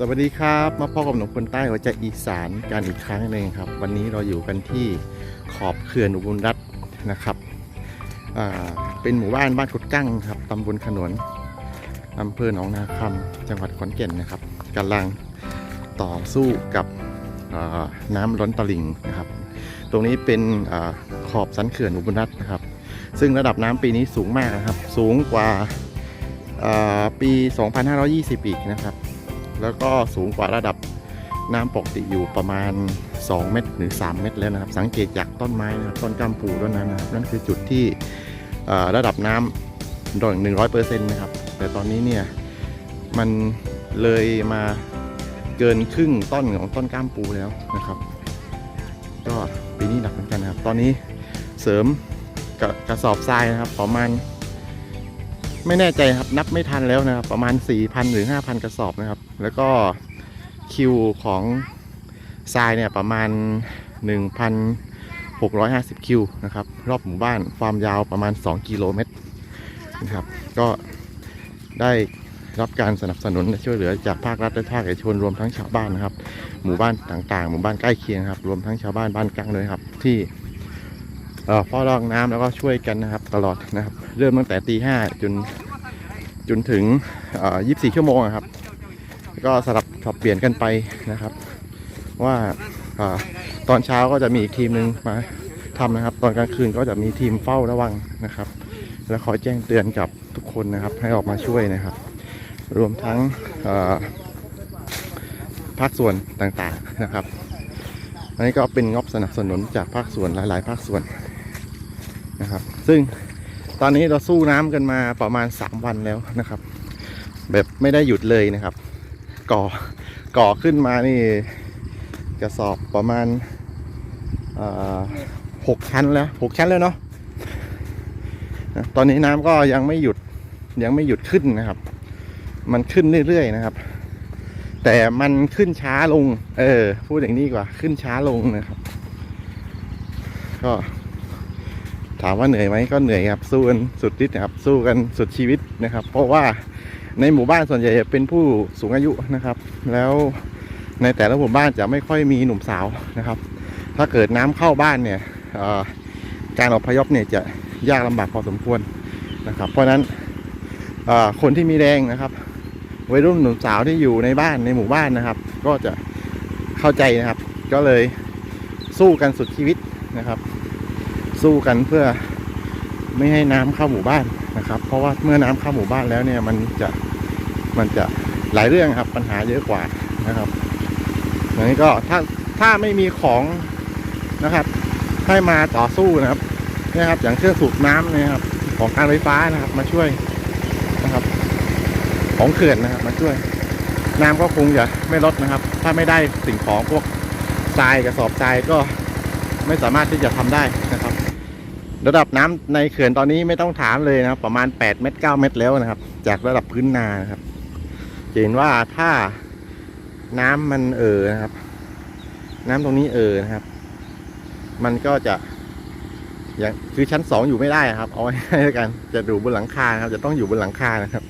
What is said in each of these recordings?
สวัสดีครับมาพบกับหนุ่มคนใต้หัวใจอีสานกันอีกครั้งหนึ่งครับ วันนี้เราอยู่กันที่ขอบเขื่อนอุบลรัฐนะครับเป็นหมู่บ้านบ้านกุดกั้งครับตำบลขนวนอำเภอหนองนาคำจังหวัดขอนแก่นนะครับกำลังต่อสู้กับน้ำล้นตลิ่งนะครับ ตรงนี้เป็นอขอบสันเขื่อนอุบลรัฐนะครับ ซึ่งระดับน้ำปีนี้สูงมากนะครับ สูงกว่าอ่าปี 2520 อีกนะครับ แล้วก็สูงกว่าระดับน้ำปกติอยู่ประมาณ 2 เมตรหรือ 3 เมตรแล้วนะครับ สังเกตจากต้นไม้นะครับต้นกำปูต้นนั้นนะครับนั่นคือจุดที่ระดับน้ำโดย100%นะครับ แต่ตอนนี้เนี่ยมันเลยมาเกินครึ่งต้นของต้นก้ามปูแล้วนะครับ ก็ปีนี้หนักเหมือนกันนะครับ ตอนนี้เสริมกระกระสอบทรายนะครับ ประมาณ ไม่แน่ใจครับนับไม่ทันแล้วนะครับ ประมาณ 4,000 หรือ 5,000 กระสอบนะครับ แล้วก็คิวของทรายเนี่ยประมาณ 1,650 คิวนะครับ รอบหมู่บ้านความยาวประมาณ 2 กิโลเมตรนะครับ ก็ได้รับการสนับสนุนและช่วยเหลือจากภาครัฐและภาคเอกชนรวมทั้งชาวบ้านนะครับ หมู่บ้านต่างๆ หมู่บ้านใกล้เคียงครับ รวมทั้งชาวบ้านบ้านกลางเลยครับ ที่เอ่อเฝ้ารองน้ำแล้วก็ช่วยกันนะครับ ตลอดนะครับ เริ่มตั้งแต่ตีห้าจนจนถึงเอ่อ24 ชั่วโมงครับ ก็สลับสับเปลี่ยนกันไปนะครับ ว่าอตอนเช้าก็จะมีอีกทีมหนึ่งมาทำนะครับ ตอนกลางคืนก็จะมีทีมเฝ้าระวังนะครับ และคอยแจ้งเตือนกับทุกคนนะครับ ให้ออกมาช่วยนะครับ รวมทั้งภาคส่วนต่างๆนะครับอันนี้ก็เป็นงบสนับสนุนจากภาคส่วนหลาย ๆ ภาคส่วนนะครับ ซึ่งตอนนี้เราสู้น้ำกันมาประมาณ 3 วันแล้วนะครับ แบบไม่ได้หยุดเลยนะครับ ก่อก่อขึ้นมานี่กระสอบประมาณหกชั้นแล้วหกชั้นแล้วเนาะตอนนี้น้ำก็ยังไม่หยุดยังไม่หยุดขึ้นนะครับ มันขึ้นเรื่อยๆนะครับ แต่มันขึ้นช้าลง เออ พูดอย่างนี้กว่าขึ้นช้าลงนะครับ ก็ ถามว่าเหนื่อยไหมก็เหนื่อยครับ สู้กันสุดฤทธิ์นะครับ สู้กันสุดชีวิตนะครับ เพราะว่า ในหมู่บ้านส่วนใหญ่จะเป็นผู้สูงอายุนะครับ แล้วในแต่ละหมู่บ้านจะไม่ค่อยมีหนุ่มสาวนะครับ ถ้าเกิดน้ำเข้าบ้านเนี่ยการอพยพเนี่ยจะยากลำบากพอสมควรนะครับ เพราะฉะนั้นคนที่มีแรงนะครับวัยรุ่นหนุ่มสาวที่อยู่ในบ้านในหมู่บ้านนะครับ ก็จะเข้าใจนะครับ ก็เลยสู้กันสุดชีวิตนะครับ สู้กันเพื่อไม่ให้น้ำเข้าหมู่บ้านนะครับ เพราะว่าเมื่อน้ำเข้าหมู่บ้านแล้วเนี่ยมันจะ มันจะหลายเรื่องครับปัญหาเยอะกว่านะครับอย่างนี้ก็ถ้าถ้าไม่มีของนะครับ ให้มาต่อสู้นะครับนะครับ อย่างเครื่องสูบน้ำนะครับ ของการไฟฟ้านะครับ มาช่วยนะครับ ของเขื่อนนะครับ มาช่วย น้ำก็คงจะไม่ลดนะครับ ถ้าไม่ได้สิ่งของพวกทรายกระสอบทรายก็ไม่สามารถที่จะทำได้นะครับ ระดับน้ำในเขื่อนตอนนี้ไม่ต้องถามเลยนะครับ ประมาณ8เมตร9เมตรแล้วนะครับ จากระดับพื้นนานะครับ จะเห็นว่าถ้าน้ำมันเอ่อนะครับ น้ำตรงนี้เอ่อนะครับ มันก็จะอย่างคือชั้นสองอยู่ไม่ได้ครับเอาไว้ให้กัน จะอยู่บนหลังคาครับ จะต้องอยู่บนหลังคานะครับ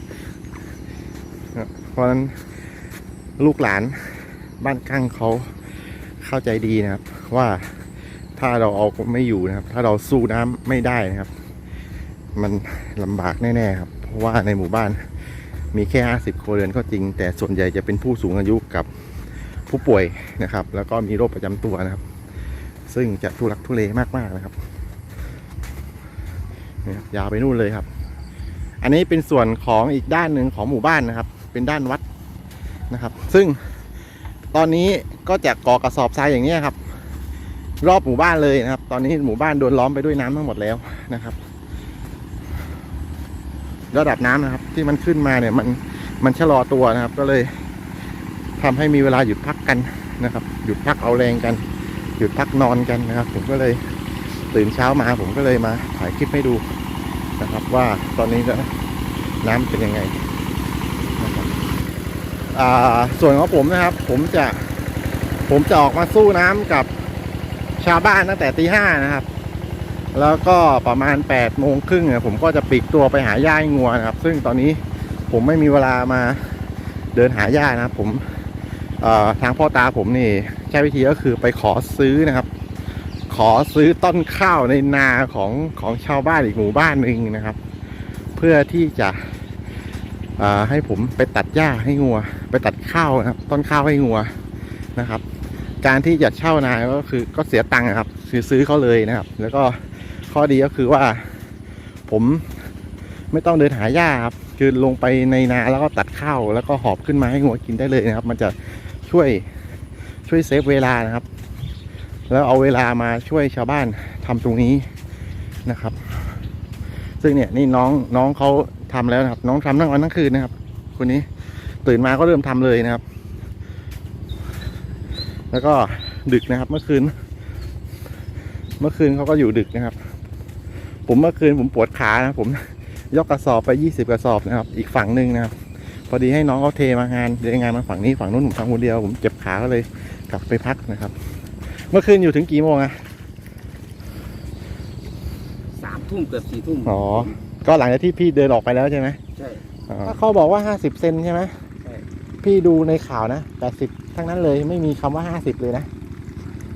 เพราะนั้นลูกหลานบ้านกั้งเขาเข้าใจดีนะครับ ว่าถ้าเราเอาไม่อยู่นะครับ ถ้าเราสู้น้ำไม่ได้นะครับ มันลำบากแน่ๆครับ เพราะว่าในหมู่บ้าน มีแค่ 50 ครัวเรือนก็จริง แต่ส่วนใหญ่จะเป็นผู้สูงอายุกับผู้ป่วยนะครับ แล้วก็มีโรคประจำตัวนะครับ ซึ่งจะทุรักทุเลมากๆนะครับยาวไปนู่นเลยครับ อันนี้เป็นส่วนของอีกด้านหนึ่งของหมู่บ้านนะครับ เป็นด้านวัดนะครับ ซึ่งตอนนี้ก็จะก่อกระสอบทรายอย่างนี้ครับ รอบหมู่บ้านเลยนะครับ ตอนนี้หมู่บ้านโดนล้อมไปด้วยน้ำทั้งหมดแล้วนะครับ ระดับน้ำนะครับ ที่มันขึ้นมาเนี่ยมันมันชะลอตัวนะครับ ก็เลยทำให้มีเวลาหยุดพักกันนะครับ หยุดพักเอาแรงกัน หยุดพักนอนกันนะครับ ผมก็เลยตื่นเช้ามาผมก็เลยมาถ่ายคลิปให้ดูนะครับ ว่าตอนนี้จะน้ำเป็นยังไงนะครับอ่าส่วนของผมนะครับ ผมจะผมจะออกมาสู้น้ำกับชาวบ้านตั้งแต่ตีห้านะครับ แล้วก็ประมาณ8ปดโมงครึ่งเนี่ยผมก็จะปลีกตัวไปหาหญ้างัวนะครับ ซึ่งตอนนี้ผมไม่มีเวลามาเดินหาหญ้านะครับ ผมทางพ่อตาผมนี่ใช้วิธีก็คือไปขอซื้อนะครับ ขอซื้อต้นข้าวในนาของของชาวบ้านอีกหมู่บ้านหนึ่งนะครับ เพื่อที่จะให้ผมไปตัดหญ้าให้งัว ไปตัดข้าวนะครับ ต้นข้าวให้งัวนะครับ การที่จะเช่านาก็คือก็เสียตังค์อะครับคือซื้อเขาเลยนะครับ แล้วก็ ข้อดีก็คือว่า ผมไม่ต้องเดินหาหญ้าครับคือลงไปในนาแล้วก็ตัดข้าวแล้วก็หอบขึ้นมาให้งัวกินได้เลยนะครับ มันจะช่วยช่วยเซฟเวลานะครับ แล้วเอาเวลามาช่วยชาวบ้านทำตรงนี้นะครับ ซึ่งเนี่ยนี่น้องน้องเขาทำแล้วนะครับ น้องทำทั้งวันทั้งคืนนะครับ คนนี้ตื่นมาก็เริ่มทำเลยนะครับ แล้วก็ดึกนะครับ เมื่อคืน เมื่อคืนเขาก็อยู่ดึกนะครับ ผมเมื่อคืนผมปวดขานะผมยกกระสอบไปยี่สิบกระสอบนะครับ อีกฝั่งหนึ่งนะครับ พอดีให้น้องเขาเทมางานเทงานมาฝั่งนี้ฝั่งนู้นผมทำคนเดียวผมเจ็บขาก็เลยกลับไปพักนะครับ เมื่อคืนอยู่ถึงกี่โมงอะสามทุ่มเกือบสี่ทุ่มอ๋อ ก็หลังจากที่พี่เดินออกไปแล้วใช่ไหมใช่อ๋อเขาบอกว่าห้าสิบเซนใช่ไหมใช่พี่ดูในข่าวนะแปดสิบทั้งนั้นเลยไม่มีคำว่าห้าสิบเลยนะ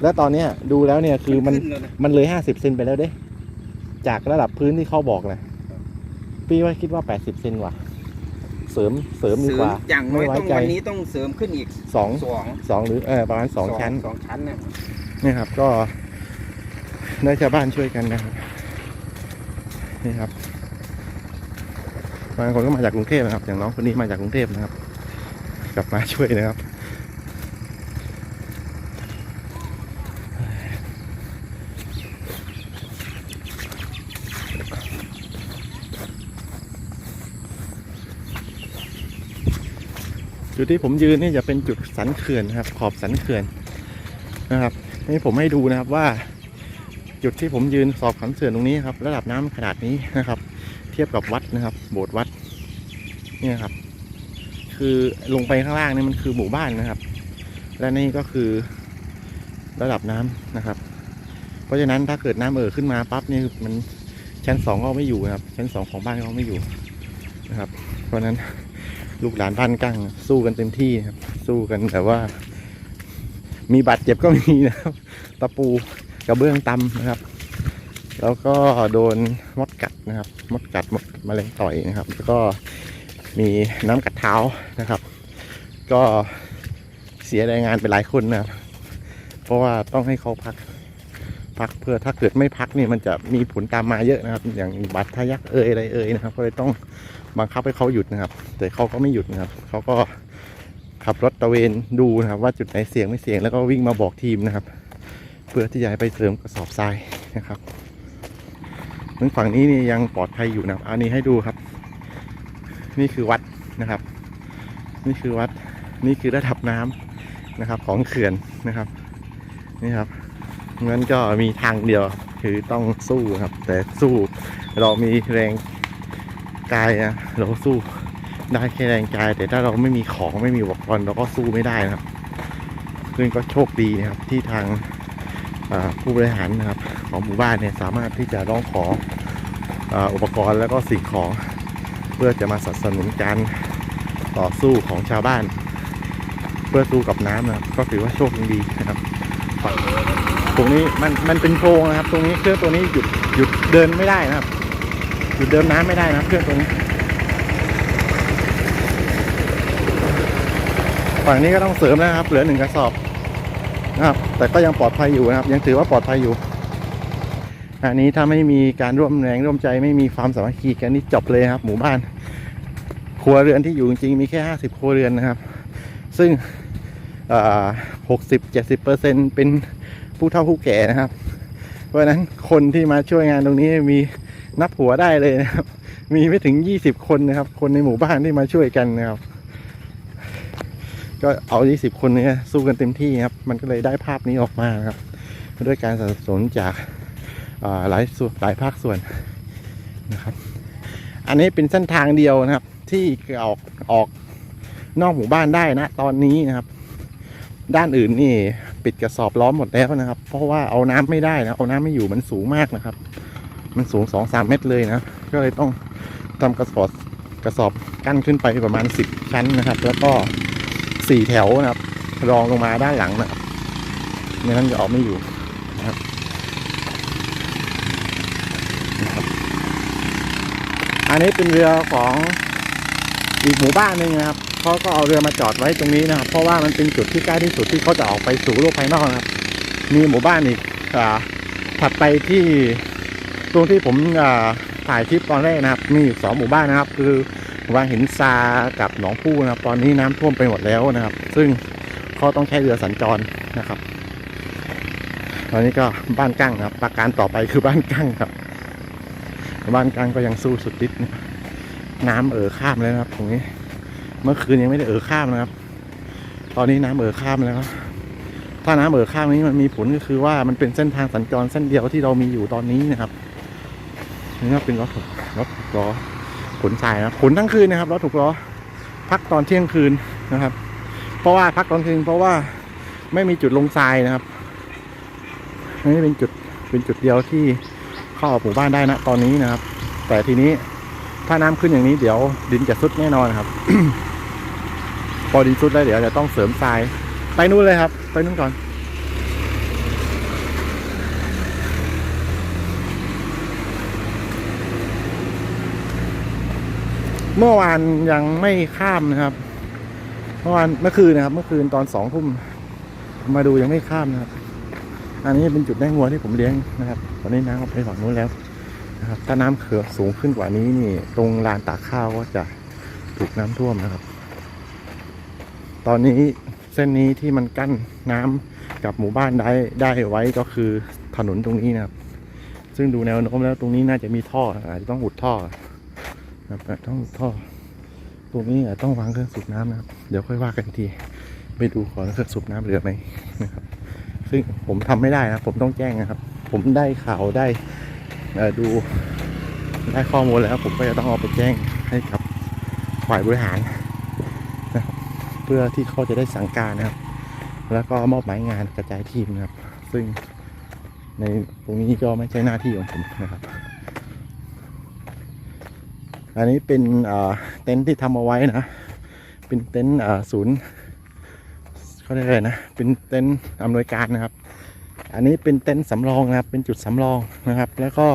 แล้วตอนเนี้ยดูแล้วเนี่ยคือมันขึ้แล้วนะมันเลยห้าสิบเซนไปแล้วเด้ จากระดับพื้นที่เขาบอกนะพี่ว่าคิดว่าแปดสิบเซนว่ะ เสริมเสริมดีกว่าเสริมอย่างน้อยไม่ไว้ต้องใจวันนี้ต้องเสริมขึ้นอีกสองสองสองหรือเออประมาณสองชั้นสองชั้นนะนี่ครับ ก็ได้ชาวบ้านช่วยกันนะครับนี่ครับบางคนก็มาจากกรุงเทพนะครับ อย่างน้องคนนี้มาจากกรุงเทพนะครับ กลับมาช่วยนะครับ จุดที่ผมยืนนี่จะเป็นจุดสันเขื่อนนะครับ ขอบสันเขื่อนนะครับนี่ผมให้ดูนะครับว่า จุดที่ผมยืนสอบขันเขื่อนตรงนี้ครับ ระดับน้ำขนาดนี้นะครับ เทียบกับวัดนะครับ โบสถ์วัดเนี่ยครับ คือลงไปข้างล่างนี่มันคือหมู่บ้านนะครับ และนี่ก็คือระดับน้ำนะครับ เพราะฉะนั้นถ้าเกิดน้ำเอ่อขึ้นมาปั๊บนี่มันชั้นสองก็ไม่อยู่นะครับ ชั้นสองของบ้านก็ไม่อยู่นะครับ เพราะฉะนั้น ลูกหลานบ้านกั้งสู้กันเต็มที่ครับ สู้กันแต่ว่า มีบาดเจ็บก็มีนะครับ ตะปูกระเบื้องตำนะครับ แล้วก็โดนมดกัดนะครับ มดกัดมดแมลงต่อยนะครับ แล้วก็มีน้ำกัดเท้านะครับ ก็เสียแรงงานไปหลายคนนะครับ เพราะว่าต้องให้เขาพัก พักเพื่อถ้าเกิดไม่พักนี่มันจะมีผลตามมาเยอะนะครับ อย่างบาดทะยักเอยอะไรเอยนะครับก็เลยต้องบังคับให้เขาหยุดนะครับ แต่เขาก็ไม่หยุดนะครับเขาก็ขับรถตระเวนดูนะครับ ว่าจุดไหนเสี่ยงไม่เสี่ยงแล้วก็วิ่งมาบอกทีมนะครับ เพื่อที่จะไปเสริมกระสอบทรายนะครับทั้งฝั่งนี้นี่ยังปลอดภัยอยู่นะครับอันนี้ให้ดูครับ นี่คือวัดนะครับ นี่คือวัดนี่คือระดับน้ำนะครับ ของเขื่อนนะครับ นี่ครับ งั้นก็มีทางเดียวคือต้องสู้ครับ แต่สู้เรามีแรงกายนะเราสู้ได้แค่แรงกาย แต่ถ้าเราไม่มีของไม่มีอุปกรณ์เราก็สู้ไม่ได้นะครับ ซึ่งก็โชคดีนะครับที่ทางผู้บริหารนะครับของหมู่บ้านเนี่ยสามารถที่จะร้องขออุปกรณ์แล้วก็สิ่งของเพื่อจะมาสนับสนุนการต่อสู้ของชาวบ้าน เพื่อสู้กับน้ำนะครับก็ถือว่าโชคดีนะครับ รงนี้มันมันเป็นโพรงนะครับ ตรงนี้เครื่องตัวนี้หยุดหยุดเดินไม่ได้นะครับ หยุดเดินน้ำไม่ได้นะครับเครื่องตัวนี้ฝั่งนี้ก็ต้องเสริมนะครับ เหลือหนึ่งกระสอบนะครับ แต่ก็ยังปลอดภัยอยู่นะครับ ยังถือว่าปลอดภัยอยู่อันนี้ถ้าไม่มีการร่วมแรงร่วมใจไม่มีความสามัคคีกันนี่จบเลยครับ หมู่บ้าน ครัวเรือนที่อยู่จริงๆมีแค่ห้าสิบครัวเรือนนะครับ ซึ่งหกสิบเจ็ดสิบเปอร์เซ็นเป็น ผู้เฒ่าผู้แก่นะครับ เพราะฉะนั้นคนที่มาช่วยงานตรงนี้มีนับหัวได้เลยนะครับ มีไม่ถึงยี่สิบคนนะครับ คนในหมู่บ้านที่มาช่วยกันนะครับ ก็เอา20คนนี้สู้กันเต็มที่ครับ มันก็เลยได้ภาพนี้ออกมานะครับ ด้วยการสนับสนุนจากาหลายส่วนหลายภาคส่วนนะครับ อันนี้เป็นเส้นทางเดียวนะครับ ที่ออกออกนอกหมู่บ้านได้นะ ตอนนี้นะครับ ด้านอื่นนี่ ปิดกระสอบล้อมหมดแล้วนะครับ เพราะว่าเอาน้ำไม่ได้นะเอาน้ำไม่อยู่มันสูงมากนะครับ มันสูงสองสามเมตรเลยนะ ก็เลยต้องทำกระสอบกระสอบกั้นขึ้นไปประมาณ10ชั้นนะครับ แล้วก็สี่แถวนะครับ รองลงมาด้านหลังนะครับไม่นั้นจะออกไม่อยู่นะครับอันนี้เป็นเรือของอีกหมู่บ้านหนึ่งนะครับ เขาก็เอาเรือมาจอดไว้ตรงนี้นะครับ เพราะว่ามันเป็นจุดที่ใกล้ที่สุดที่เขาจะออกไปสู่โลกภายนอกนะครับ มีหมู่บ้านอีกอ่าถัดไปที่ตรงที่ผมอ่าถ่ายคลิปตอนแรกนะครับ มีอยู่สองหมู่บ้านนะครับ คือหมู่บ้านหินซากับหนองผู้นะครับ ตอนนี้น้ำท่วมไปหมดแล้วนะครับ ซึ่งเขาต้องใช้เรือสัญจรนะครับ ตอนนี้ก็บ้านกั้งนะครับ ประการต่อไปคือบ้านกั้งครับบ้านกั้งก็ยังสู้สุดฤทธิ์นะน้ำเอ่อข้ามแล้วนะครับตรงนี้ เมื่อคืนยังไม่ได้เอ่อข้ามนะครับ ตอนนี้น้ำเอ่อข้ามแล้วครับถ้าน้ำเอ่อข้ามนี้มันมีผลก็คือว่ามันเป็นเส้นทางสัญจรเส้นเดียวที่เรามีอยู่ตอนนี้นะครับนี่ก็เป็นรถถูกรถถูกล้อขนทรายนะครับขนทั้งคืนนะครับรถถูกล้อพักตอนเที่ยงคืนนะครับ เพราะว่าพักตอนคืนเพราะว่าไม่มีจุดลงทรายนะครับนี่เป็นจุดเป็นจุดเดียวที่เข้าออกหมู่บ้านได้นะตอนนี้นะครับ แต่ทีนี้ ถ้าน้ำขึ้นอย่างนี้เดี๋ยวดินจะซุดแน่นอนครับ พอดินซุดแล้วเดี๋ยวจะต้องเสริมทราย ไปนู่นเลยครับ ไปนู่นก่อนเมื่อวานยังไม่ข้ามนะครับ เมื่อวานเมื่อคืนนะครับ เมื่อคืนตอนสองทุ่มมาดูยังไม่ข้ามนะครับ อันนี้เป็นจุดแม่งัวที่ผมเลี้ยงนะครับ ตอนนี้น้ำก็ไปฝั่งนู้นแล้ว นะครับถ้าน้ำเขือสูงขึ้นกว่านี้นี่ ตรงลานตากข้าวก็จะถูกน้ำท่วมนะครับ ตอนนี้เส้นนี้ที่มันกั้นน้ำกับหมู่บ้านได้ได้ไว้ก็คือถนนตรงนี้นะครับ ซึ่งดูแนวโน้มแล้วตรงนี้น่าจะมีท่ออาจจะต้องอุดท่อนะครับต้องอุดท่อ ตรงนี้อาจจะต้องวางเครื่องสูบน้ำนะครับ เดี๋ยวค่อยว่ากันทีไปดูก่อเครื่องสูบน้ำเหลือไหมนะครับ ซึ่งผมทำไม่ได้นะผมต้องแจ้งนะครับ ผมได้ข่าวได้ ดูได้ข้อมูลแล้วผมก็จะต้องเอาไปแจ้งให้กับฝ่ายบริหารนะครับเพื่อที่เขาจะได้สั่งการนะครับ แล้วก็มอบหมายงานกระจายทีมนะครับ ซึ่งในตรงนี้ก็ไม่ใช่หน้าที่ของผมนะครับ อันนี้เป็นเต็นท์ที่ทำเอาไว้นะ เป็นเต็นท์ศูนย์เขาเรียกอะไรนะ เป็นเต็นท์อำนวยการนะครับ อันนี้เป็นเต็นท์สำรองนะครับ เป็นจุดสำรองนะครับ แล้วก็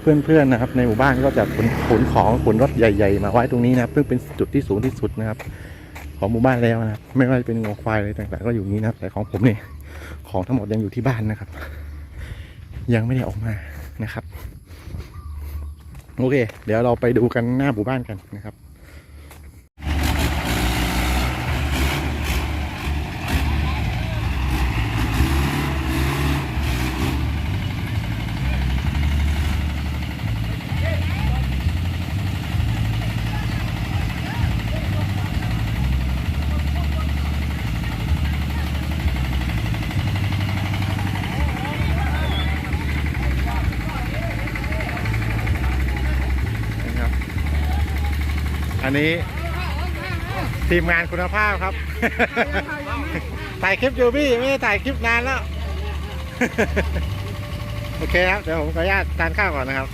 เพื่อนๆนะครับ ในหมู่บ้านก็จะขนขนของขนรถใหญ่ ๆ มาไว้ตรงนี้นะครับ ซึ่งเป็นจุดที่สูงที่สุดนะครับ ของหมู่บ้านแล้วนะครับ ไม่ว่าจะเป็นงวควายอะไรต่างๆ ก็อยู่นี้นะครับ แต่ของผมเนี่ยของทั้งหมดยังอยู่ที่บ้านนะครับ ยังไม่ได้ออกมานะครับ โอเค เดี๋ยวเราไปดูกันหน้าหมู่บ้านกันนะครับ อั นนี้ทีมงานคุณภาพครับ ถ่ายคลิปอยู่พี่ไม่ได้ถ่ายคลิปนานแล้ว โอเคครับ เดี๋ยวผมขออนุญาตทานข้าวก่อนนะครับ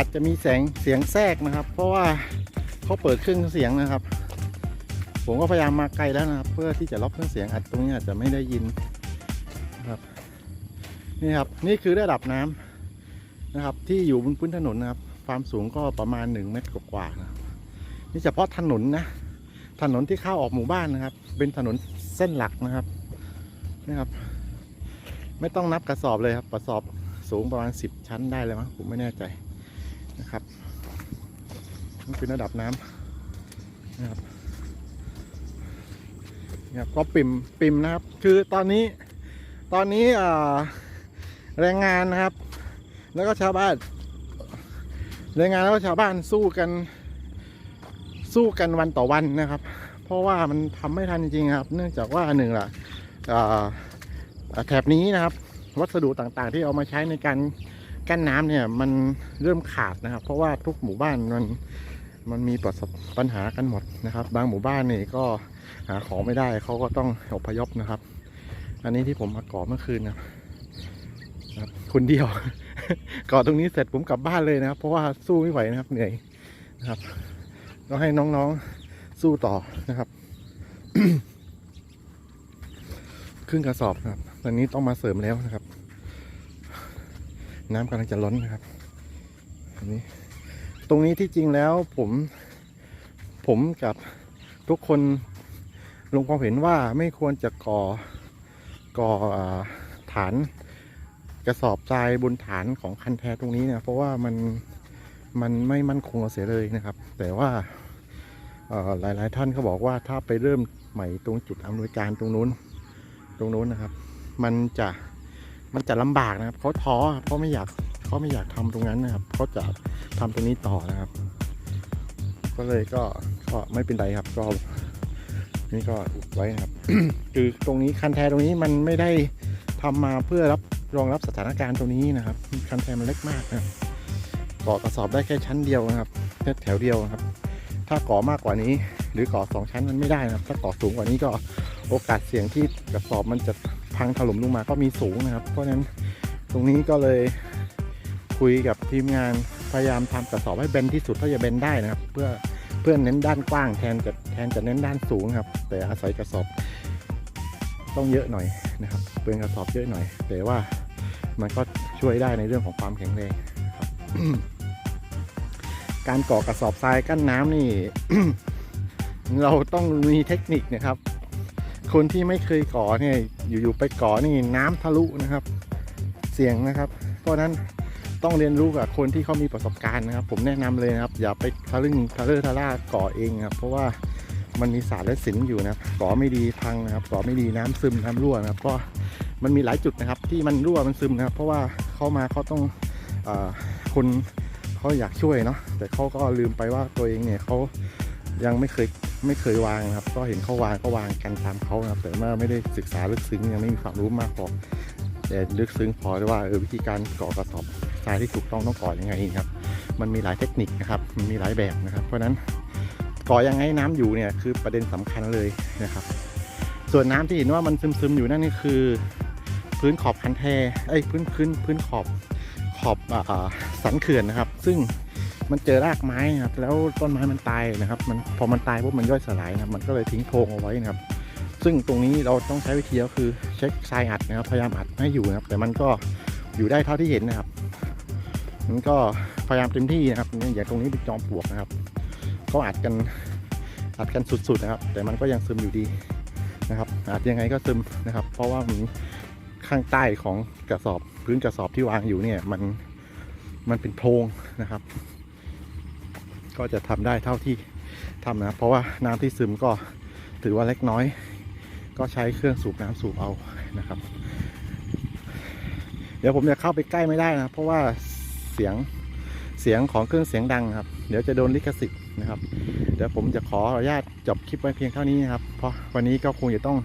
อาจจะมีแสงเสียงแทรกนะครับ เพราะว่าเขาเปิดเครื่องเสียงนะครับ ผมก็พยายามมาไกลแล้วนะครับ เพื่อที่จะล็อกเครื่องเสียงอาจตรงนี้อาจจะไม่ได้ยินนะครับนี่ครับนี่คือระดับน้ำนะครับ ที่อยู่บนพื้นถนนนะครับ ความสูงก็ประมาณ1เมตรกว่าๆนะนี่เฉพาะถนนนะถนนที่เข้าออกหมู่บ้านนะครับ เป็นถนนเส้นหลักนะครับนะครับ ไม่ต้องนับกระสอบเลยครับกระสอบสูงประมาณ 10 ชั้นได้เลยมั้งผมไม่แน่ใจ นะครับนี่คือระดับน้ำนะครับนะครับก็ปิ่มปิ่มนะครับ คือตอนนี้ตอนนี้แรงงานนะครับ แล้วก็ชาวบ้านแรงงานแล้วก็ชาวบ้านสู้กันสู้กันวันต่อวันนะครับ เพราะว่ามันทำไม่ทันจริงๆครับ เนื่องจากว่าหนึ่งล่ะอ่าอ่าแถบนี้นะครับ วัสดุต่างๆที่เอามาใช้ในการ กั้นน้ำเนี่ยมันเริ่มขาดนะครับ เพราะว่าทุกหมู่บ้านมันมันมีประสบปัญหากันหมดนะครับ บางหมู่บ้านนี่ก็หาของไม่ได้เขาก็ต้องอพยพนะครับ อันนี้ที่ผมมาก่อเมื่อคืนนะครับคนเดียว ก่อตรงนี้เสร็จผมกลับบ้านเลยนะครับ เพราะว่าสู้ไม่ไหวนะครับเหนื่อยนะครับก็ให้น้องๆสู้ต่อนะครับครึ่งกระสอบนะครับ ตอนนี้ต้องมาเสริมแล้วนะครับ น้ำกำลังจะล้นนะครับอันนี้ตรงนี้ที่จริงแล้วผมผมกับทุกคนลงความเห็นว่าไม่ควรจะก่อก่อฐานกระสอบทรายบนฐานของคันแทตรงนี้เนี่ยเพราะว่ามันมันไม่มั่นคงเสียเลยนะครับ แต่ว่าเอ่อหลายท่านเขาบอกว่าถ้าไปเริ่มใหม่ตรงจุดอำนวยการตรงนู้นตรงนู้นนะครับ มันจะ มันจะลำบากนะครับเขาท้อครับเขาไม่อยากเขาไม่อยากทำตรงนั้นนะครับเขาจะทำตรงนี้ต่อนะครับ ก็เลยก็ก็ไม่เป็นไรครับก็นี่ก็อุดไว้นะครับ คือตรงนี้คันแทตรงนี้มันไม่ได้ทำมาเพื่อรับรองรับสถานการณ์ตรงนี้นะครับ คันแทมันเล็กมากนะก่อกระสอบได้แค่ชั้นเดียวนะครับแค่แถวเดียวนะครับ ถ้าก่อมากกว่านี้ หรือก่อสองชั้นมันไม่ได้นะครับ ถ้าก่อสูงกว่านี้ก็โอกาสเสี่ยงที่กระสอบมันจะ พังถล่มลงมาก็มีสูงนะครับ เพราะฉะนั้นตรงนี้ก็เลยคุยกับทีมงานพยายามทำกระสอบให้เบนที่สุดเท่าจะเบนได้นะครับ เพื่อเพื่อเน้นด้านกว้างแทนจะแทนจะเน้นด้านสูงครับ แต่อาศัยกระสอบต้องเยอะหน่อยนะครับเปลืองกระสอบเยอะหน่อย แต่ว่ามันก็ช่วยได้ในเรื่องของความแข็งแรงครับการก่อกระสอบทรายกั้นน้ำนี่ เราต้องมีเทคนิคนะครับ คนที่ไม่เคยก่อเนี่ยอยู่ๆไปก่อนี่น้ำทะลุนะครับ เสี่ยงนะครับ เพราะฉะนั้นต้องเรียนรู้กับคนที่เขามีประสบการณ์นะครับ ผมแนะนำเลยนะครับ อย่าไปทะลึ่งทะเลอทะล่าก่อเองครับ เพราะว่ามันมีศาสตร์และศิลป์อยู่นะครับก่อไม่ดีพังนะครับก่อไม่ดีน้ำซึมน้ำรั่วนะครับก็มันมีหลายจุดนะครับที่มันรั่วมันซึมนะครับ เพราะว่าเขามาเขาต้องอคนเขาอยากช่วยเนาะแต่เขาก็ลืมไปว่าตัวเองเนี่ยเขายังไม่เคย ไม่เคยวางนะครับ ก็เห็นเขาวางก็วางกันตามเขานะครับ แต่ว่าไม่ได้ศึกษาลึกซึ้งยังไม่มีความรู้มากพอแต่ลึกซึ้งพอว่าเออวิธีการก่อกระสอบทรายที่ถูกต้องต้องก่อยังไงครับ มันมีหลายเทคนิคนะครับมันมีหลายแบบนะครับ เพราะนั้นก่อยังไงน้ำอยู่เนี่ยคือประเด็นสำคัญเลยนะครับ ส่วนน้ำที่เห็นว่ามันซึมๆอยู่นั่นนี่คือ พื้นขอบคันแทไอ้พื้นพื้นพื้นขอบขอบอ่าอ่าสันเขื่อนนะครับ ซึ่ง มันเจอรากไม้นะครับแล้วต้นไม้มันตายนะครับ มันพอมันตายปุ๊บมันย่อยสลายนะครับ มันก็เลยทิ้งโพรงเอาไว้นะครับ ซึ่งตรงนี้เราต้องใช้วิธีก็คือเช็คทรายอัดนะครับพยายามอัดให้อยู่นะครับ แต่มันก็อยู่ได้เท่าที่เห็นนะครับมันก็พยายามเต็มที่นะครับอย่างตรงนี้เป็นจอมปลวกนะครับ ก็อัดกันอัดกันสุดๆนะครับ แต่มันก็ยังซึมอยู่ดีนะครับอัดยังไงก็ซึมนะครับ เพราะว่ามันข้างใต้ของกระสอบพื้นกระสอบที่วางอยู่เนี่ยมันมันเป็นโพรงนะครับ ก็จะทำได้เท่าที่ทำนะ เพราะว่าน้ำที่ซึมก็ถือว่าเล็กน้อย ก็ใช้เครื่องสูบน้ำสูบเอานะครับ เดี๋ยวผมจะเข้าไปใกล้ไม่ได้นะ เพราะว่าเสียงเสียงของเครื่องเสียงดังครับ เดี๋ยวจะโดนลิขสิทธิ์นะครับ เดี๋ยวผมจะขออนุญาตจบคลิปไว้เพียงเท่านี้นะครับ เพราะวันนี้ก็คงจะต้อง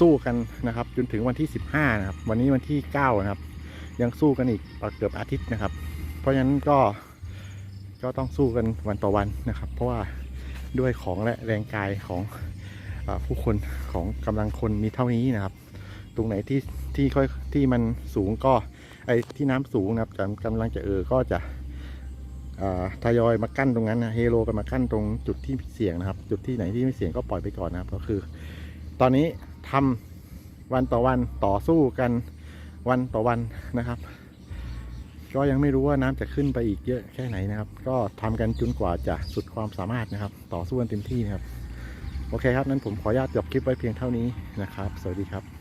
สู้กันนะครับ จนถึงวันที่ 15 นะครับ วันนี้วันที่ 9 นะครับ ยังสู้กันอีกเกือบอาทิตย์นะครับ เพราะฉะนั้นก็ ก็ต้องสู้กันวันต่อวันนะครับ เพราะว่าด้วยของและแรงกายของอผู้คนของกำลังคนมีเท่านี้นะครับ ตรงไหนที่ที่ค่อยที่มันสูงก็ไอ้ที่น้ำสูงนะครับกำกำลังจะเออก็จะทยอยมากั้นตรงนั้นนะเฮโลกันมากั้นตรงจุดที่เสี่ยงนะครับ จุดที่ไหนที่ไม่เสี่ยงก็ปล่อยไปก่อนนะครับ ก็คือ ตอนนี้ทำวันต่อวันต่อสู้กันวันต่อวันนะครับ ก็ยังไม่รู้ว่าน้ำจะขึ้นไปอีกเยอะแค่ไหนนะครับ ก็ทำกันจนกว่าจะสุดความสามารถนะครับ ต่อสู้กันเต็มที่นะครับ โอเคครับนั้นผมขออนุญาตจบคลิปไว้เพียงเท่านี้นะครับ สวัสดีครับ